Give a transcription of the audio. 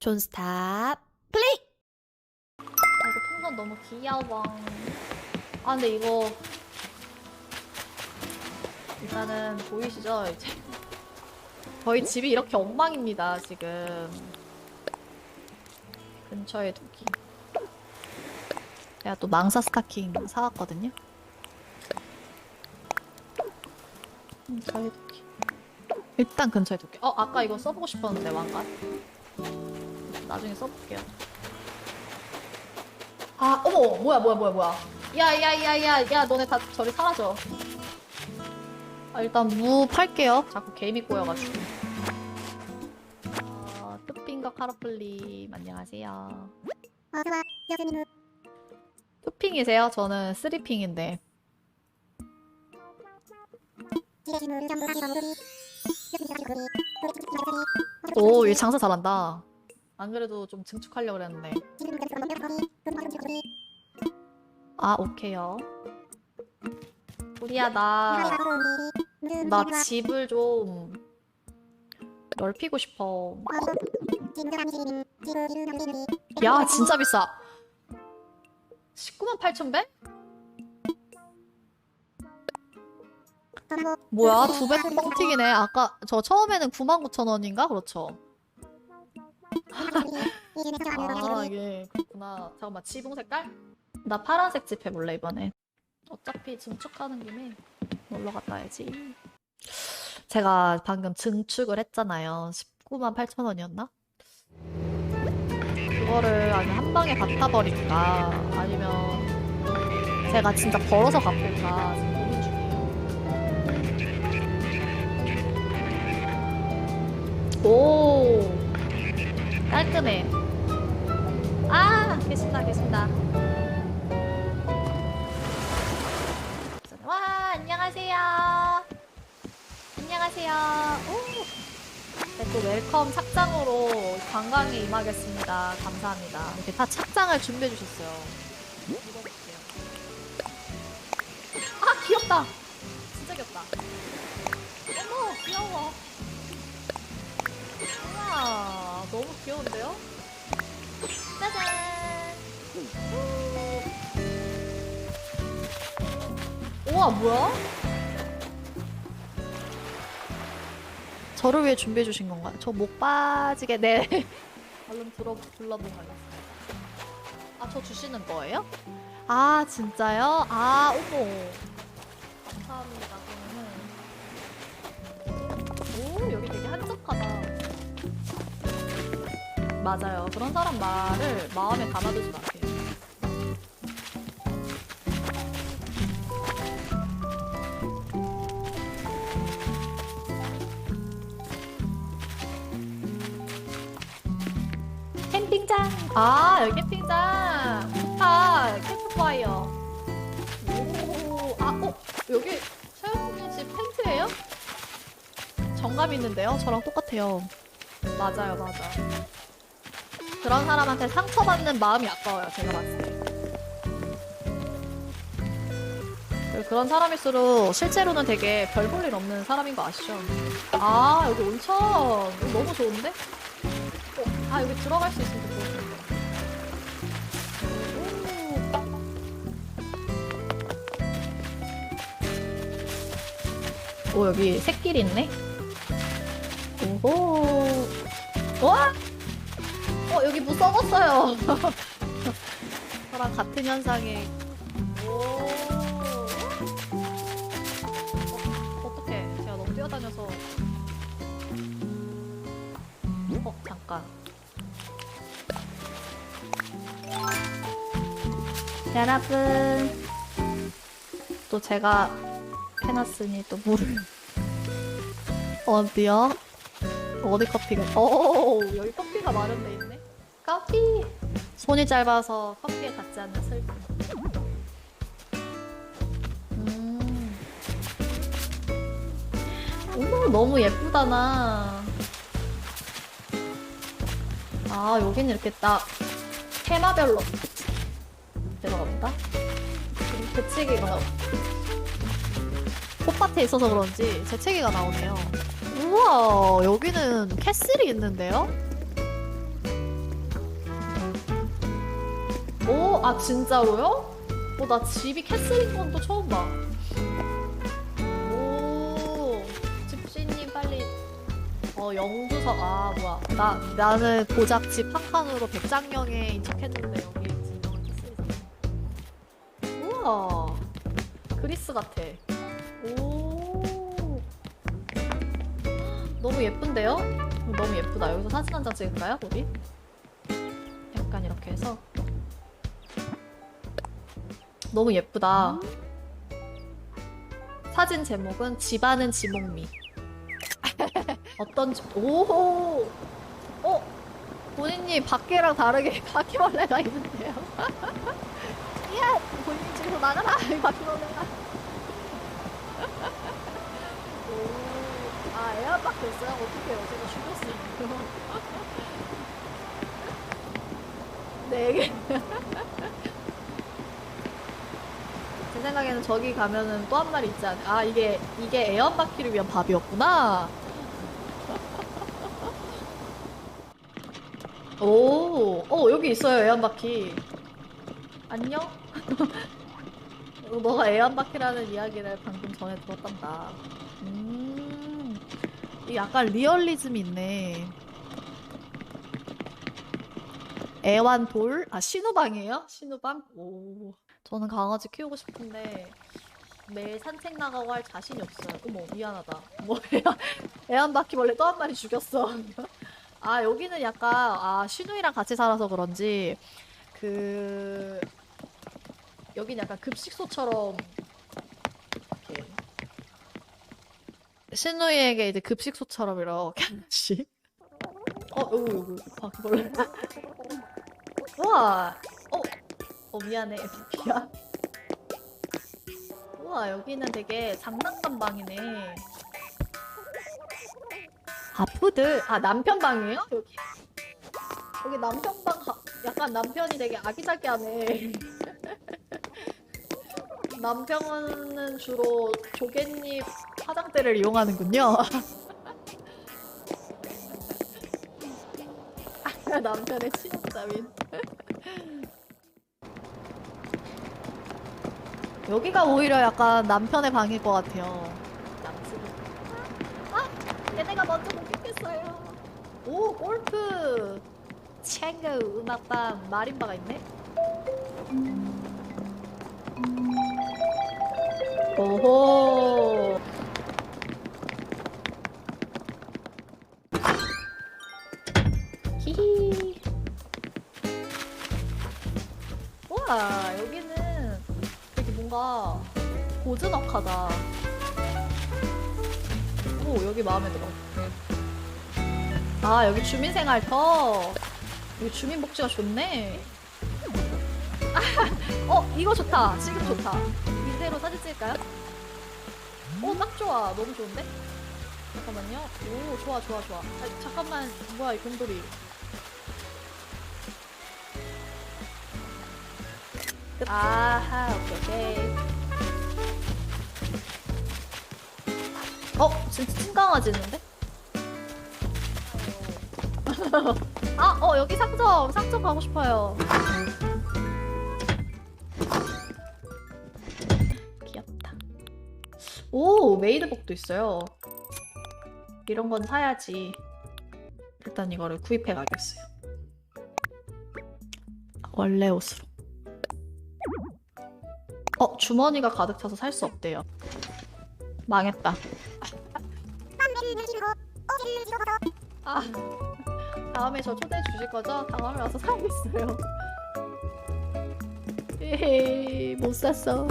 존스탑 플레이! 아, 이거 풍선 너무 귀여워. 아, 근데 이거 일단은 보이시죠? 이제 저희 집이 이렇게 엉망입니다, 지금. 근처에 두기. 제가 또 망사 스타킹 사왔거든요. 근처에 두기. 일단 근처에 두기. 어, 아까 이거 써보고 싶었는데, 왕관. 나중에 써볼게요. 아, 어머, 뭐야, 뭐야, 뭐야, 뭐야. 야, 야, 야, 야, 야, 너네 다 저리 사라져. 아, 일단 무 팔게요. 자꾸 개미 꼬여가지고. 어, 뚜핑과 카라플님, 안녕하세요. 투핑이세요? 저는 쓰리핑인데. 오, 얘 장사 잘한다. 안 그래도 좀 증축하려고 그랬는데. 아, 오케이요. 우리야, 나, 나 집을 좀 넓히고 싶어. 야, 진짜 비싸. 19만 8천 배? 뭐야, 두 배 뻥튀기네. 아까 저 처음에는 9만 9천 원인가? 그렇죠. 아, 이게 그렇구나. 잠깐만, 지붕 색깔? 나 파란색 집 해볼래, 이번에. 어차피 증축하는 김에 놀러 갔다 와야지. 제가 방금 증축을 했잖아요. 19만 8천 원이었나? 그거를 아니 한 방에 갖다 버릴까 아니면 제가 진짜 벌어서 갚을까 지금 고민 중이에요. 오 깔끔해. 아 계신다 계신다. 와 안녕하세요. 안녕하세요. 오. 네, 또 웰컴 착장으로 관광에 임하겠습니다. 감사합니다. 이렇게 다 착장을 준비해 주셨어요. 아 귀엽다. 진짜 귀엽다. 어머 귀여워. 우와 너무 귀여운데요? 짜잔. 우와 뭐야? 저를 위해 준비해 주신 건가요? 저 목 빠지게 네. 얼른 들어 둘러보고 가겠습니다. 아, 저 주시는 거예요? 아, 진짜요? 아, 어머. 감사합니다. 맞아요. 그런 사람 말을 마음에 담아두지 마세요. 캠핑장. 아, 여기 캠핑장. 좋다. 캠프파이어. 오, 아, 어, 여기 최영민 씨 팬트예요? 정감 있는데요? 저랑 똑같아요. 맞아요, 맞아. 그런 사람한테 상처받는 마음이 아까워요, 제가 봤을 때. 그런 사람일수록 실제로는 되게 별 볼 일 없는 사람인 거 아시죠? 아, 여기 온천. 너무 좋은데? 어, 아 여기 들어갈 수 있으면 좋겠는데. 오. 오 여기 새길 있네. 오호. 와. 어 여기 뭐 썩었어요. 저랑 같은 현상에. 오. 어, 어떡해. 제가 너무 뛰어다녀서. 어, 잠깐. 여러분. 또 제가 해놨으니 또 물을. 어디요? 어디 커피가? 오, 여기 커피가 마련돼 있네. 커피. 손이 짧아서 커피에 닿지 않는 슬픔. 음. 어머, 너무 예쁘다, 나. 아, 여기는 이렇게 딱 테마별로 들어가 본다. 재채기가 나. 콧밭에 있어서 그런지 재채기가 나오네요. 우와, 여기는 캐슬이 있는데요? 오, 아 진짜로요? 어, 나 집이 캐슬인 건 또 처음 봐. 오, 집시님 빨리 어 영주석 아 뭐야 나 나는 고작 집 한 칸으로 백장령에 인척했는데 여기 진정한 캐슬이잖아. 우와, 그리스 같아. 오, 너무 예쁜데요? 너무 예쁘다. 여기서 사진 한 장 찍을까요, 우리? 약간 이렇게 해서. 너무 예쁘다. 사진 제목은 집안은 지목미. 어떤 집, 오, 어, 본인님 밖에랑 다르게 바퀴벌레가 있는데요. 야, 본인 집에서 나가라, 이 바퀴벌레가. 오, 아, 애완밖에 없어요? 어떡해요? 제가 죽였어요. 네 개. 제 생각에는 저기 가면은 또 한 마리 있지 않... 아 이게 이게 애완바퀴를 위한 밥이었구나. 오, 어 여기 있어요 애완바퀴. 안녕? 어, 너가 애완바퀴라는 이야기를 방금 전에 들었단다. 음, 이 약간 리얼리즘이 있네. 애완돌? 아, 신우방이에요? 신우방? 오. 저는 강아지 키우고 싶은데 매일 산책 나가고 할 자신이 없어요. 어머, 미안하다. 뭐, 애완, 애완바퀴벌레 또한 마리 죽였어. 아, 여기는 약간, 아, 신우이랑 같이 살아서 그런지, 그, 여기는 약간 급식소처럼, 이렇게. 신우이에게 이제 급식소처럼 이렇게 하나씩. 어, 여기, 여기, 바퀴벌레. 우와! 어, 어 미안해, 바퀴야. 우와, 여기는 되게 장난감 방이네. 아, 푸드. 아, 남편 방이에요? 여기? 여기 남편 방, 가- 약간 남편이 되게 아기자기하네. 남편은 주로 조갯잎 화장대를 이용하는군요. 남편의 친구 따윈. 여기가 오히려 약간 남편의 방일 것 같아요. 남친. 아, 얘네가 먼저 공격했어요. 오, 골프. 챙그 음악방 마림바가 있네. 오호. 히히. 우와, 되게 뭔가 고즈넉하다. 오, 여기 마음에 들어. 아, 여기 주민생활터. 여기 주민복지가 좋네. 아, 어, 이거 좋다. 지금 좋다. 이대로 사진 찍을까요? 오, 딱 좋아. 너무 좋은데? 잠깐만요. 오, 좋아, 좋아, 좋아. 아, 잠깐만. 뭐야, 이 곰돌이. 아하, 오케이, 오케이. 어, 진짜 찐강아지 있는데? 아, 어, 여기 상점, 상점 가고 싶어요. 귀엽다. 오, 메이드복도 있어요. 이런 건 사야지. 일단 이거를 구입해 가겠어요. 원래 옷으로. 어, 주머니가 가득 차서 살 수 없대요. 망했다. 아, 다음에 저 초대해 주실 거죠? 다음에 와서 사겠어요. 에헤이, 못 샀어.